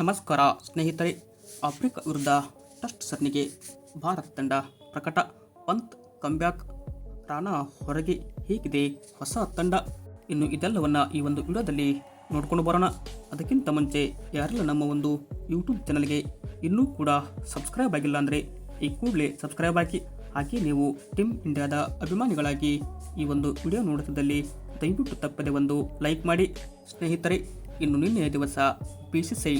ನಮಸ್ಕಾರ ಸ್ನೇಹಿತರೆ, ಆಫ್ರಿಕಾ ವಿರುದ್ಧ ಟೆಸ್ಟ್ ಸರಣಿಗೆ ಭಾರತ ತಂಡ ಪ್ರಕಟ. ಪಂತ್ ಕಂಬ್ಯಾಕ್ ರಾಣಾ ಹೊರಗೆ ಹೀಗಿದೆ? ಹೊಸ ತಂಡ. ಇನ್ನು ಇದೆಲ್ಲವನ್ನು ಈ ಒಂದು ವಿಡಿಯೋದಲ್ಲಿ ನೋಡ್ಕೊಂಡು ಬರೋಣ. ಅದಕ್ಕಿಂತ ಮುಂಚೆ ಯಾರೆಲ್ಲ ನಮ್ಮ ಒಂದು ಯೂಟ್ಯೂಬ್ ಚಾನಲ್ಗೆ ಇನ್ನೂ ಕೂಡ ಸಬ್ಸ್ಕ್ರೈಬ್ ಆಗಿಲ್ಲ ಅಂದರೆ ಈ ಕೂಡಲೇ ಸಬ್ಸ್ಕ್ರೈಬ್ ಆಗಿ ಹಾಗೆ ನೀವು ಟೀಮ್ ಇಂಡಿಯಾದ ಅಭಿಮಾನಿಗಳಾಗಿ ಈ ಒಂದು ವಿಡಿಯೋ ನೋಡುತ್ತಿದ್ದಲ್ಲಿ ದಯವಿಟ್ಟು ತಪ್ಪದೆ ಒಂದು ಲೈಕ್ ಮಾಡಿ. ಸ್ನೇಹಿತರೆ, ಇನ್ನು ನಿನ್ನೆಯ ದಿವಸ ಬಿ ಸಿ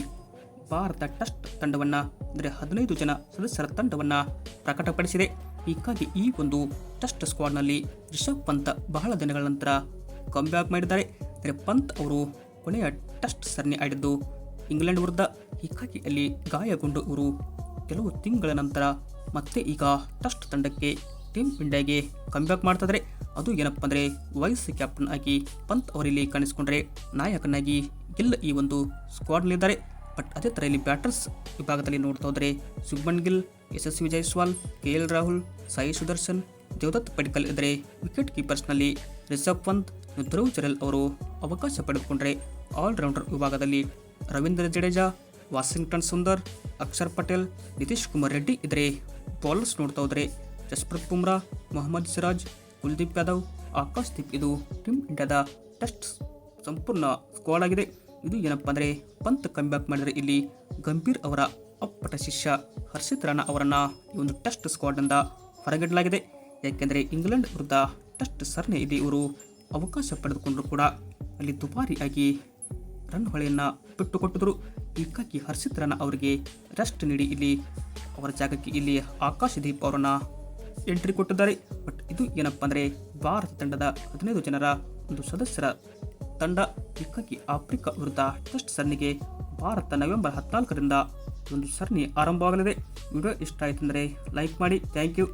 ಭಾರತ ಟೆಸ್ಟ್ ತಂಡವನ್ನು, ಅಂದರೆ ಹದಿನೈದು ಜನ ಸದಸ್ಯರ ತಂಡವನ್ನು ಪ್ರಕಟಪಡಿಸಿದೆ. ಹೀಗಾಗಿ ಈ ಒಂದು ಟೆಸ್ಟ್ ಸ್ಕ್ವಾಡ್ನಲ್ಲಿ ರಿಷಬ್ ಪಂತ್ ಬಹಳ ದಿನಗಳ ನಂತರ ಕಂಬ್ಯಾಕ್ ಮಾಡಿದ್ದಾರೆ. ಅಂದರೆ ಪಂತ್ ಅವರು ಕೊನೆಯ ಟೆಸ್ಟ್ ಸರಣಿ ಆಡಿದ್ದು ಇಂಗ್ಲೆಂಡ್ ವಿರುದ್ಧ. ಹೀಗಾಗಿ ಅಲ್ಲಿ ಗಾಯಗೊಂಡು ಇವರು ಕೆಲವು ತಿಂಗಳ ನಂತರ ಮತ್ತೆ ಈಗ ಟೆಸ್ಟ್ ತಂಡಕ್ಕೆ ಟೀಮ್ ಇಂಡಿಯಾಗೆ ಕಂಬ್ಯಾಕ್ ಮಾಡ್ತಿದ್ದಾರೆ. ಅದು ಏನಪ್ಪ ಅಂದರೆ ವೈಸ್ ಕ್ಯಾಪ್ಟನ್ ಆಗಿ ಪಂತ್ ಅವರಲ್ಲಿ ಕಾಣಿಸಿಕೊಂಡ್ರೆ ನಾಯಕನಾಗಿ ಗಿಲ್ ಈ ಒಂದು ಸ್ಕ್ವಾಡ್ನಲ್ಲಿದ್ದಾರೆ. ಬಟ್ ಅದೇ ಥರ ಇಲ್ಲಿ ಬ್ಯಾಟರ್ಸ್ ವಿಭಾಗದಲ್ಲಿ ನೋಡ್ತಾ ಹೋದರೆ ಸುಬ್ಮನ್ ಗಿಲ್, ಯಶಸ್ವಿ ಜೈಸ್ವಾಲ್, ಕೆ ಎಲ್ ರಾಹುಲ್, ಸಾಯಿ ಸುದರ್ಶನ್, ದೇವದತ್ ಪಡಿಕಲ್ ಇದ್ದರೆ ವಿಕೆಟ್ ಕೀಪರ್ಸ್ನಲ್ಲಿ ರಿಷಬ್ ಪಂತ್ ಧ್ರುವ್ ಚರಲ್ ಅವರು ಅವಕಾಶ ಪಡೆದುಕೊಂಡರೆ ಆಲ್ರೌಂಡರ್ ವಿಭಾಗದಲ್ಲಿ ರವೀಂದ್ರ ಜಡೇಜಾ, ವಾಷಿಂಗ್ಟನ್ ಸುಂದರ್, ಅಕ್ಷರ್ ಪಟೇಲ್, ನಿತೀಶ್ ಕುಮಾರ್ ರೆಡ್ಡಿ ಇದ್ದರೆ ಬೌಲರ್ಸ್ ನೋಡ್ತಾ ಹೋದರೆ ಜಸ್ಪ್ರೀತ್ ಬುಮ್ರಾ, ಮೊಹಮ್ಮದ್ ಸಿರಾಜ್, ಕುಲ್ದೀಪ್ ಯಾದವ್, ಆಕಾಶ್ ದೀಪ್ ಇದು ಟೀಮ್ ಇಂಡಿಯಾದ ಟೆಸ್ಟ್ ಸಂಪೂರ್ಣ ಸ್ಕ್ವಾಡ್ ಆಗಿದೆ. ಇದು ಏನಪ್ಪ ಅಂದರೆ ಪಂತ್ ಕಂಬ್ಯಾಕ್ ಮಾಡಿದರೆ ಇಲ್ಲಿ ಗಂಭೀರ್ ಅವರ ಅಪ್ಪಟ ಶಿಷ್ಯ ಹರ್ಷಿತ್ ರಾಣಾ ಅವರನ್ನು ಈ ಒಂದು ಟೆಸ್ಟ್ ಸ್ಕ್ವಾಡ್ನಿಂದ ಹೊರಗಿಡಲಾಗಿದೆ. ಯಾಕೆಂದರೆ ಇಂಗ್ಲೆಂಡ್ ವಿರುದ್ಧ ಟೆಸ್ಟ್ ಸರಣಿ ಇಲ್ಲಿ ಇವರು ಅವಕಾಶ ಪಡೆದುಕೊಂಡರೂ ಕೂಡ ಅಲ್ಲಿ ದುಬಾರಿಯಾಗಿ ರನ್ ಹೊಳೆಯನ್ನು ಬಿಟ್ಟುಕೊಟ್ಟಿದ್ರು. ಹೀಗಾಗಿ ಹರ್ಷಿತ್ ರಾಣಾ ಅವರಿಗೆ ರೆಸ್ಟ್ ನೀಡಿ ಇಲ್ಲಿ ಅವರ ಜಾಗಕ್ಕೆ ಇಲ್ಲಿ ಆಕಾಶ್ ದೀಪ್ ಅವರನ್ನು ಎಂಟ್ರಿ ಕೊಟ್ಟಿದ್ದಾರೆ. ಬಟ್ ಇದು ಏನಪ್ಪ ಅಂದರೆ ಭಾರತ ತಂಡದ ಹದಿನೈದು ಜನರ ಒಂದು ಸದಸ್ಯರ ತಂಡ ಚಿಕ್ಕಕ್ಕಿ ಆಫ್ರಿಕಾ ವಿರುದ್ಧ ಟೆಸ್ಟ್ ಸರಣಿಗೆ ಭಾರತ ನವೆಂಬರ್ ಹದಿನಾಲ್ಕರಿಂದ ಒಂದು ಸರಣಿ ಆರಂಭವಾಗಲಿದೆ. ವಿಡಿಯೋ ಇಷ್ಟ ಆಯ್ತು ಲೈಕ್ ಮಾಡಿ. Thank you.